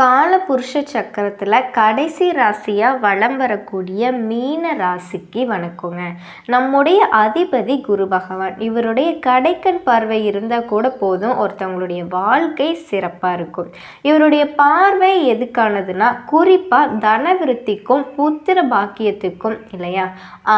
காலபுருஷ சக்கரத்தில் கடைசி ராசியாக வலம் வரக்கூடிய மீன ராசிக்கு வணக்கங்க. நம்முடைய அதிபதி குரு பகவான். இவருடைய கடைக்கண் பார்வை இருந்தால் கூட போதும். ஒருத்தவங்களுடைய வாழ்க்கை சிறப்பாக இருக்கும். இவருடைய பார்வை எதுக்கானதுன்னா குறிப்பாக தனவிருத்திக்கும் புத்திர பாக்கியத்துக்கும் இல்லையா?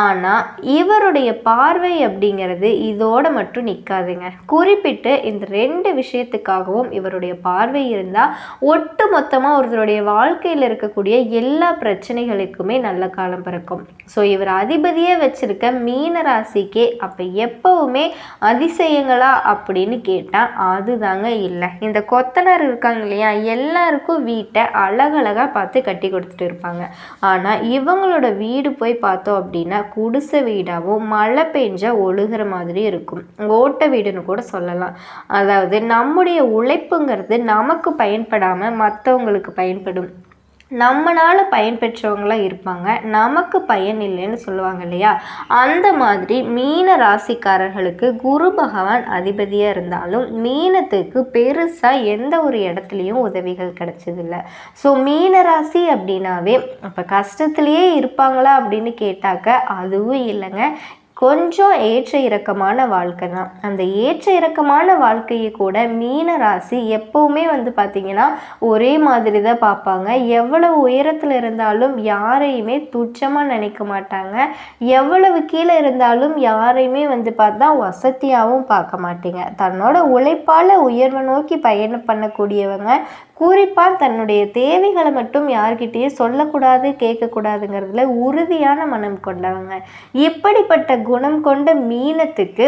ஆனால் இவருடைய பார்வை அப்படிங்கிறது இதோட மட்டும் நிற்காதுங்க குறிப்பிட்டு இந்த ரெண்டு விஷயத்துக்காகவும் இவருடைய பார்வை இருந்தால் ஒட்டுமொத்த மொத்தமாக ஒருத்தருடைய வாழ்க்கையில் இருக்கக்கூடிய எல்லா பிரச்சனைகளுக்குமே நல்ல காலம் பிறக்கும். ஸோ இவர் அதிபதியே வச்சிருக்க மீன ராசிக்கே அப்போ எப்பவுமே அதிசயங்களா அப்படின்னு கேட்டால் அதுதாங்க இல்லை. இந்த கொத்தனார் இருக்காங்க இல்லையா எல்லாருக்கும் வீட்டை அழகழகாக பார்த்து கட்டி கொடுத்துட்டு இருப்பாங்க. ஆனால் இவங்களோட வீடு போய் பார்த்தோம் அப்படின்னா குடிசை வீடாகவும் மழை பெஞ்சா ஒழுகிற மாதிரி இருக்கும். ஓட்ட வீடுன்னு கூட சொல்லலாம். அதாவது நம்முடைய உழைப்புங்கிறது நமக்கு பயன்படாமல் மற்ற மற்றவங்களுக்கு பயன்படும். நம்மளால் பயன்பெற்றவங்களாம் இருப்பாங்க. நமக்கு பயன் இல்லைன்னு சொல்லுவாங்க இல்லையா? அந்த மாதிரி மீன ராசிக்காரர்களுக்கு குரு பகவான் அதிபதியாக இருந்தாலும் மீனத்துக்கு பெருசாக எந்த ஒரு இடத்துலையும் உதவிகள் கிடைச்சதில்ல. ஸோ மீன ராசி அப்படின்னாவே அப்போ கஷ்டத்துலேயே இருப்பாங்களா அப்படின்னு கேட்டாக்க அதுவும் இல்லைங்க. கொஞ்சம் ஏற்ற இறக்கமான வாழ்க்கை தான் அந்த ஏற்ற இறக்கமான வாழ்க்கையை கூட மீன ராசி எப்போவுமே வந்து பார்த்திங்கன்னா ஒரே மாதிரி தான் பார்ப்பாங்க எவ்வளவு உயரத்தில் இருந்தாலும் யாரையுமே துச்சமாக நினைக்க மாட்டாங்க. எவ்வளவு கீழே இருந்தாலும் யாரையுமே வந்து பார்த்தா வசதியாகவும் பார்க்க மாட்டீங்க. தன்னோட உழைப்பால் உயர்வை நோக்கி பயணம் பண்ணக்கூடியவங்க. கூறிப்பான் தன்னுடைய தேவைகளை மட்டும் யார்கிட்டயும் சொல்லக்கூடாது கேட்கக்கூடாதுங்கிறதுல உறுதியான மனம் கொண்டவங்க. இப்படிப்பட்ட குணம் கொண்ட மீனத்துக்கு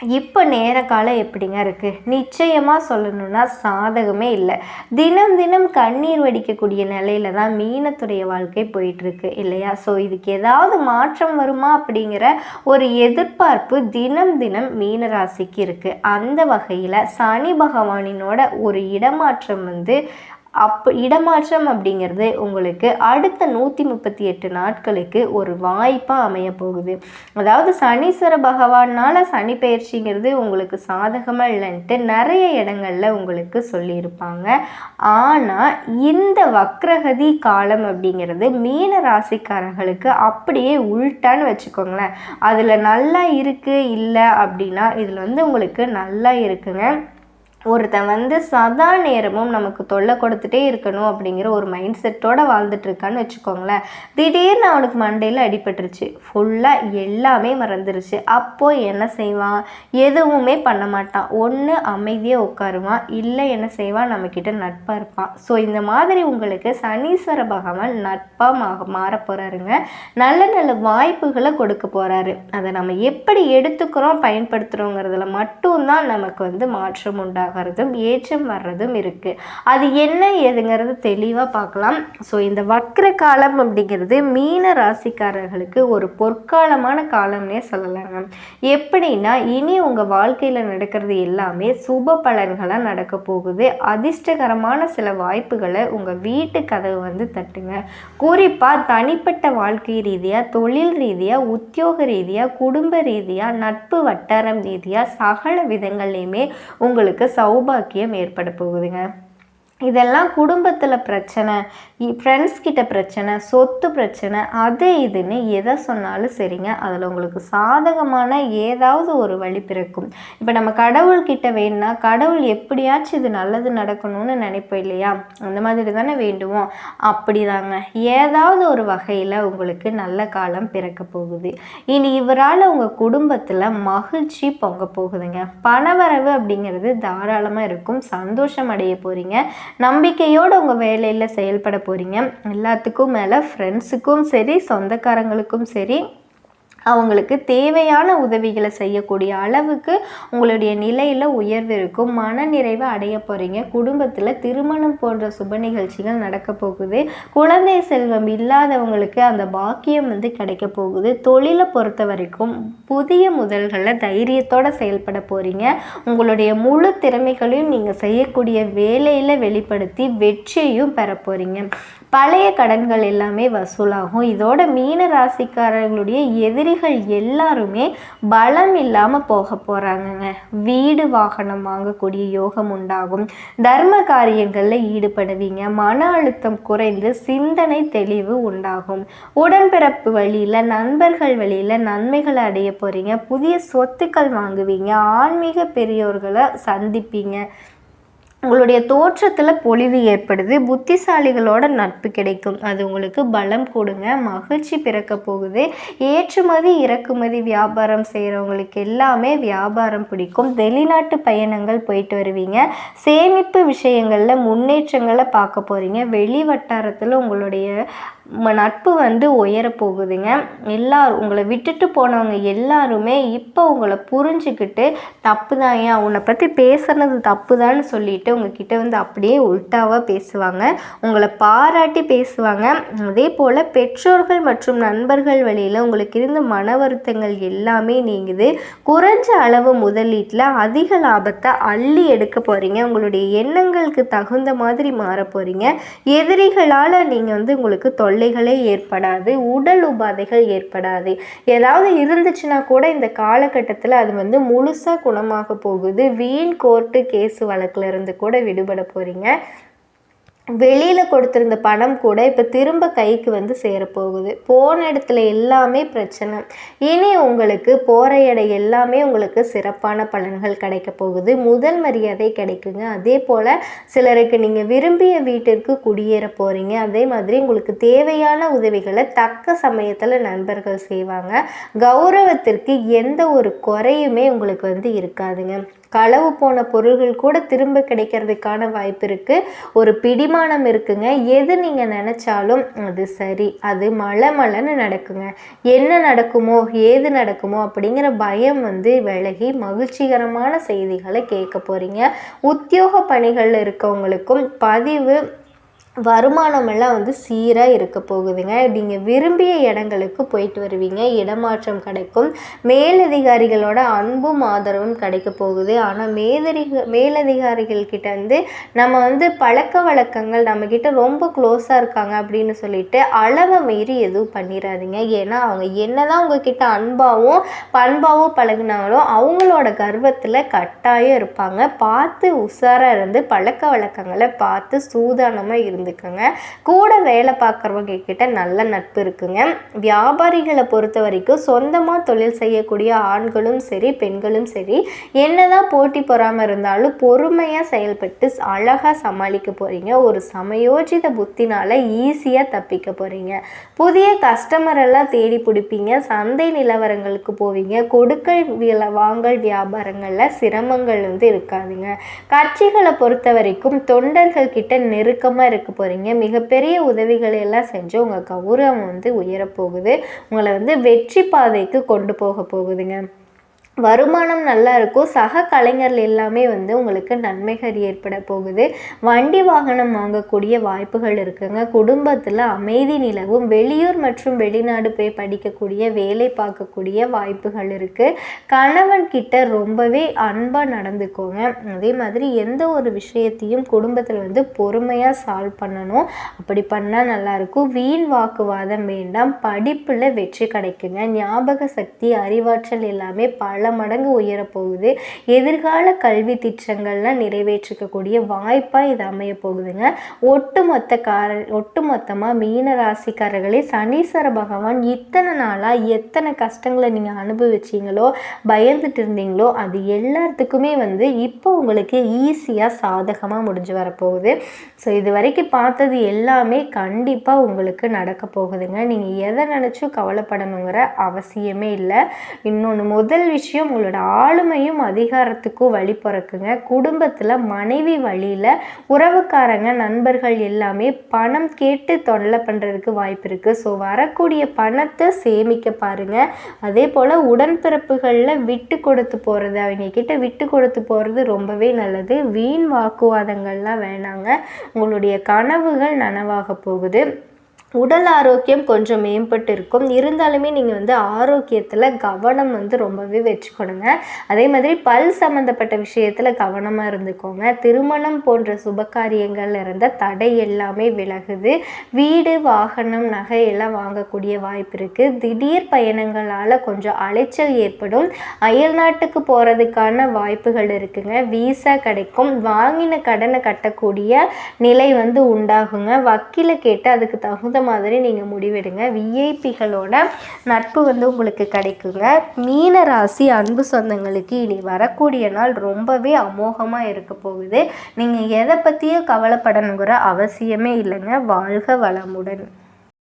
இப்போ நேர காலம் எப்படிங்க இருக்குது நிச்சயமாக சொல்லணும்னா சாதகமே இல்லை. தினம் தினம் கண்ணீர் வடிக்கக்கூடிய நிலையில தான் மீனத்துடைய வாழ்க்கை போயிட்டுருக்கு இல்லையா? ஸோ இதுக்கு ஏதாவது மாற்றம் வருமா அப்படிங்கிற ஒரு எதிர்பார்ப்பு தினம் தினம் மீன ராசிக்கு இருக்குது அந்த வகையில் சனி பகவானினோட ஒரு இடமாற்றம் வந்து அப்போ இடமாற்றம் அப்படிங்கிறது உங்களுக்கு அடுத்த நூற்றி முப்பத்தி எட்டு நாட்களுக்கு ஒரு வாய்ப்பாக அமைய போகுது அதாவது சனீஸ்வர பகவானால் சனி பயிற்சிங்கிறது உங்களுக்கு சாதகமாக இல்லைன்ட்டு நிறைய இடங்களில் உங்களுக்கு சொல்லியிருப்பாங்க. ஆனால் இந்த வக்ரகதி காலம் அப்படிங்கிறது மீன ராசிக்காரர்களுக்கு அப்படியே உள்டான்னு வச்சுக்கோங்களேன். அதில் நல்லா இருக்குது இல்லை அப்படின்னா இதில் வந்து உங்களுக்கு நல்லா இருக்குங்க. ஒருத்தன் வந்து சதா நேரமும் நமக்கு தொல்லை கொடுத்துட்டே இருக்கணும் அப்படிங்கிற ஒரு மைண்ட் செட்டோடு வாழ்ந்துட்டு இருக்கான்னு வச்சுக்கோங்களேன். திடீர்னு அவனுக்கு மண்டையில் அடிபட்டுருச்சு. ஃபுல்லாக எல்லாமே மறந்துருச்சு. அப்போது என்ன செய்வான்? எதுவுமே பண்ண மாட்டான். ஒன்று அமைதியாக உட்காருவான். இல்லை என்ன செய்வான்? நம்மக்கிட்ட நட்பாக இருப்பான். ஸோ இந்த மாதிரி உங்களுக்கு சனீஸ்வர பகவான் நட்பாக மா மாற போகிறாருங்க நல்ல நல்ல வாய்ப்புகளை கொடுக்க போகிறாரு அதை நம்ம எப்படி எடுத்துக்கிறோம் பயன்படுத்துகிறோங்கிறதுல மட்டும்தான் நமக்கு வந்து மாற்றம் உண்டாகும். ஆகிறதும் ஏற்றம் வர்றதும் இருக்குது அது என்ன ஏதுங்கிறது தெளிவாக பார்க்கலாம். ஸோ இந்த வக்ர காலம் அப்படிங்கிறது மீன ராசிக்காரர்களுக்கு ஒரு பொற்காலமான காலம்னே சொல்லலாங்க. எப்படின்னா இனி உங்கள் வாழ்க்கையில் நடக்கிறது எல்லாமே சுப பலன்களாக நடக்க போகுது. அதிர்ஷ்டகரமான சில வாய்ப்புகளை உங்கள் வீட்டு கதவு வந்து தட்டுங்க. குறிப்பாக தனிப்பட்ட வாழ்க்கை ரீதியாக தொழில் ரீதியாக உத்தியோக ரீதியாக குடும்ப ரீதியாக நட்பு வட்டாரம் ரீதியாக சகல விதங்கள்லையுமே உங்களுக்கு சௌபாக்கியம் ஏற்பட போகுதுங்க. இதெல்லாம் குடும்பத்தில் பிரச்சனை ஃப்ரெண்ட்ஸ் கிட்ட பிரச்சனை சொத்து பிரச்சனை அது இதுன்னு எதை சொன்னாலும் சரிங்க. அதில் உங்களுக்கு சாதகமான ஏதாவது ஒரு வழி பிறக்கும். இப்போ நம்ம கடவுள்கிட்ட வேணும்னா கடவுள் எப்படியாச்சும் இது நல்லது நடக்கணும்னு நினைப்போம் இல்லையா? அந்த மாதிரி தானே வேண்டுவோம். அப்படிதாங்க. ஏதாவது ஒரு வகையில் உங்களுக்கு நல்ல காலம் பிறக்க போகுது. இனி இவரால் உங்கள் குடும்பத்தில் மகிழ்ச்சி பொங்க போகுதுங்க. பணவரவு அப்படிங்கிறது தாராளமாக இருக்கும். சந்தோஷம் அடைய போகிறீங்க நம்பிக்கையோடு உங்கள் வேலையில் செயல்பட போகிறீங்க எல்லாத்துக்கும் மேலே ஃப்ரெண்ட்ஸுக்கும் சரி சொந்தக்காரங்களுக்கும் சரி அவங்களுக்கு தேவையான உதவிகளை செய்யக்கூடிய அளவுக்கு உங்களுடைய நிலையில் உயர்வு இருக்கும். மன நிறைவை அடைய போகிறீங்க குடும்பத்தில் திருமணம் போன்ற சுப நிகழ்ச்சிகள் நடக்க போகுது. குழந்தை செல்வம் இல்லாதவங்களுக்கு அந்த பாக்கியம் வந்து கிடைக்க போகுது. தொழிலை பொறுத்த வரைக்கும் புதிய முதல்களில் தைரியத்தோடு செயல்பட போகிறீங்க உங்களுடைய முழு திறமைகளையும் நீங்கள் செய்யக்கூடிய வேலையில் வெளிப்படுத்தி வெற்றியையும் பெற போகிறீங்க பழைய கடன்கள் எல்லாமே வசூலாகும். இதோட மீன ராசிக்காரர்களுடைய எதிரிகள் எல்லாருமே பலம் இல்லாமல் போக போகிறாங்கங்க வீடு வாகனம் வாங்கக்கூடிய யோகம் உண்டாகும். தர்ம காரியங்களில் ஈடுபடுவீங்க. மன அழுத்தம் குறைந்து சிந்தனை தெளிவு உண்டாகும். உடன்பிறப்பு வழியில் நண்பர்கள் வழியில் நன்மைகளை அடைய போகிறீங்க புதிய சொத்துக்கள் வாங்குவீங்க. ஆன்மீக பெரியோர்களை சந்திப்பீங்க. உங்களுடைய தோற்றத்தில் பொலிவு ஏற்படுது புத்திசாலிகளோட நட்பு கிடைக்கும். அது உங்களுக்கு பலம் கொடுங்க மகிழ்ச்சி பிறக்க போகுது. ஏற்றுமதி இறக்குமதி வியாபாரம் செய்கிறவங்களுக்கு எல்லாமே வியாபாரம் பிடிக்கும். வெளிநாட்டு பயணங்கள் போயிட்டு வருவீங்க. சேமிப்பு விஷயங்களில் முன்னேற்றங்களை பார்க்க போகிறீங்க வெளி வட்டாரத்தில் உங்களுடைய நட்பு வந்து உயரப்போகுதுங்க எல்லாரும் உங்களை விட்டுட்டு போனவங்க எல்லாருமே இப்போ உங்களை புரிஞ்சுக்கிட்டு தப்பு தான் ஏன் உன்னை பற்றி பேசுனது தப்பு தான் சொல்லிட்டு உங்ககிட்ட வந்து அப்படியே உல்ட்டாவாக பேசுவாங்க. உங்களை பாராட்டி பேசுவாங்க. அதே போல் பெற்றோர்கள் மற்றும் நண்பர்கள் வழியில் உங்களுக்கு இருந்த மன வருத்தங்கள் எல்லாமே நீங்குது. குறைஞ்ச அளவு முதலீட்டில் அதிக லாபத்தை அள்ளி எடுக்க போகிறீங்க உங்களுடைய எண்ணங்களுக்கு தகுந்த மாதிரி மாற போகிறீங்க எதிரிகளால் நீங்கள் வந்து உங்களுக்கு தொலை தொல்லைகளே ஏற்படாது உடல் உபாதைகள் ஏற்படாது. ஏதாவது இருந்துச்சுன்னா கூட இந்த காலகட்டத்தில் அது வந்து முழுசாக குணமாக போகுது. வீண் கோர்ட்டு கேஸு வழக்கில் இருந்து கூட விடுபட போகிறீங்க வெளியில் கொடுத்துருந்த பணம் கூட இப்போ திரும்ப கைக்கு வந்து சேரப்போகுது. போன இடத்துல எல்லாமே பிரச்சனை. இனி உங்களுக்கு போகிற இடம் எல்லாமே உங்களுக்கு சிறப்பான பலன்கள் கிடைக்க போகுது. முதல் மரியாதை கிடைக்குங்க. அதே போல் சிலருக்கு நீங்கள் விரும்பிய வீட்டிற்கு குடியேற போகிறீங்க அதே மாதிரி உங்களுக்கு தேவையான உதவிகளை தக்க சமயத்தில் நண்பர்கள் செய்வாங்க. கௌரவத்திற்கு எந்த ஒரு குறையுமே உங்களுக்கு வந்து இருக்காதுங்க. களவு போன பொருள்கள் கூட திரும்ப கிடைக்கிறதுக்கான வாய்ப்பு இருக்குது ஒரு பிடிமானம் இருக்குங்க. எது நீங்கள் நினச்சாலும் அது சரி. அது மழை மழைன்னு நடக்குங்க. என்ன நடக்குமோ ஏது நடக்குமோ அப்படிங்கிற பயம் வந்து விலகி மகிழ்ச்சிகரமான செய்திகளை கேட்க போகிறீங்க உத்தியோக பணிகளில் இருக்கவங்களுக்கும் பதிவு வருமானம் எல்லாம் வந்து சீராக இருக்க போகுதுங்க. நீங்கள் விரும்பிய இடங்களுக்கு போயிட்டு வருவீங்க. இடமாற்றம் கிடைக்கும். மேலதிகாரிகளோட அன்பும் ஆதரவும் கிடைக்க போகுது. ஆனால் மேதரிக மேலதிகாரிகள் கிட்ட வந்து நம்ம வந்து பழக்க வழக்கங்கள் நம்மக்கிட்ட ரொம்ப க்ளோஸாக இருக்காங்க அப்படின்னு சொல்லிட்டு அளவை மீறி எதுவும் பண்ணிடாதீங்க ஏன்னா அவங்க என்ன தான் உங்ககிட்ட அன்பாகவும் பண்பாகவும் பழகினாலும் அவங்களோட கர்வத்தில் கட்டாயம் இருப்பாங்க. பார்த்து உஷாராக இருந்து பழக்க வழக்கங்களை பார்த்து சூதானமாக இருந்து இருந்துக்கோங்க. கூட வேலை பார்க்குறவங்க கிட்ட நல்ல நட்பு இருக்குங்க. வியாபாரிகளை பொறுத்த வரைக்கும் சொந்தமாக தொழில் செய்யக்கூடிய ஆண்களும் சரி பெண்களும் சரி என்னதான் போட்டி பொறாமல் இருந்தாலும் பொறுமையாக செயல்பட்டு அழகாக சமாளிக்க போகிறீங்க ஒரு சமயோஜித புத்தினால் ஈஸியாக தப்பிக்க போகிறீங்க புதிய கஸ்டமர் எல்லாம் தேடி பிடிப்பீங்க. சந்தை நிலவரங்களுக்கு போவீங்க. கொடுக்கல் வாங்கல் வியாபாரங்களில் சிரமங்கள் வந்து இருக்காதுங்க. கட்சிகளை பொறுத்த வரைக்கும் தொண்டர்கள் கிட்ட நெருக்கமாக இருக்க போகிறீங்க மிகப்பெரிய உதவிகளை எல்லாம் செஞ்சு உங்கள் கௌரவம் வந்து உயரப்போகுது. உங்களை வந்து வெற்றி பாதைக்கு கொண்டு போக போகுதுங்க. வருமானம் நல்லா இருக்கும். சக கலைஞர்கள் எல்லாமே வந்து உங்களுக்கு நன்மைகள் ஏற்பட போகுது. வண்டி வாகனம் வாங்கக்கூடிய வாய்ப்புகள் இருக்குங்க. குடும்பத்தில் அமைதி நிலவும் வெளியூர் மற்றும் வெளிநாடு போய் படிக்கக்கூடிய வேலை பார்க்கக்கூடிய வாய்ப்புகள் இருக்குது கணவன் கிட்ட ரொம்பவே அன்பாக நடந்துக்கோங்க. அதே மாதிரி எந்த ஒரு விஷயத்தையும் குடும்பத்தில் வந்து பொறுமையாக சால்வ் பண்ணணும். அப்படி பண்ணால் நல்லாயிருக்கும் வீண் வாக்குவாதம் வேண்டாம். படிப்பில் வெற்றி கிடைக்குங்க. ஞாபக சக்தி அறிவாற்றல் எல்லாமே பல பல மடங்கு உயரப்போகுது எதிர்கால கல்வி திட்டங்கள்லாம் நிறைவேற்றிக்கக்கூடிய வாய்ப்பாக இது அமைய போகுதுங்க. ஒட்டுமொத்த கார ஒட்டுமொத்தமாக மீன ராசிக்காரர்களே சனீஸ்வர பகவான் இத்தனை நாளாக எத்தனை கஷ்டங்களை நீங்கள் அனுபவிச்சிங்களோ பயந்துட்டு இருந்தீங்களோ அது எல்லாத்துக்குமே வந்து இப்போ உங்களுக்கு ஈஸியாக சாதகமாக முடிஞ்சு வரப்போகுது. ஸோ இது வரைக்கும் பார்த்தது எல்லாமே கண்டிப்பாக உங்களுக்கு நடக்க போகுதுங்க. நீங்கள் எதை நினச்சும் கவலைப்படணுங்கிற அவசியமே இல்லை. இன்னொன்று முதல் விஷயம் விஷயம் உங்களோட ஆளுமையும் அதிகாரத்துக்கும் வழி பிறக்குங்க. குடும்பத்தில் மனைவி வழியில் உறவுக்காரங்க நண்பர்கள் எல்லாமே பணம் கேட்டு தொல்லை பண்ணுறதுக்கு வாய்ப்பு இருக்குது ஸோ வரக்கூடிய பணத்தை சேமிக்க பாருங்கள் அதே போல் உடன்பிறப்புகளில் விட்டு கொடுத்து போகிறது அவங்க கிட்ட விட்டு கொடுத்து போகிறது ரொம்பவே நல்லது. வீண் வாக்குவாதங்கள்லாம் வேணாங்க. உங்களுடைய கனவுகள் நனவாக போகுது. உடல் ஆரோக்கியம் கொஞ்சம் மேம்பட்டு இருக்கும் இருந்தாலுமே நீங்கள் வந்து ஆரோக்கியத்தில் கவனம் வந்து ரொம்பவே வச்சுக்கணுங்க. அதே மாதிரி பல் சம்மந்தப்பட்ட விஷயத்தில் கவனமாக இருந்துக்கோங்க. திருமணம் போன்ற சுபகாரியங்கள் இருந்த தடை எல்லாமே விலகுது. வீடு வாகனம் நகை எல்லாம் வாங்கக்கூடிய வாய்ப்பு இருக்குது திடீர் பயணங்களால் கொஞ்சம் அலைச்சல் ஏற்படும். அயல் நாட்டுக்கு போகிறதுக்கான வாய்ப்புகள் இருக்குங்க. வீசா கிடைக்கும். வாங்கின கடனை கட்டக்கூடிய நிலை வந்து உண்டாகுங்க. வக்கீலை கேட்டு அதுக்கு தகுந்த மாதிரி நீங்கள் முடிவெடுங்க. விஐபிகளோட நட்பு வந்து உங்களுக்கு கிடைக்குங்க. மீன ராசி அன்பு சொந்தங்களுக்கு இனி வரக்கூடிய நாள் ரொம்பவே அமோகமாக இருக்க போகுது. நீங்கள் எதை பற்றியும் கவலைப்படணுங்கிற அவசியமே இல்லைங்க. வாழ்க வளமுடன்.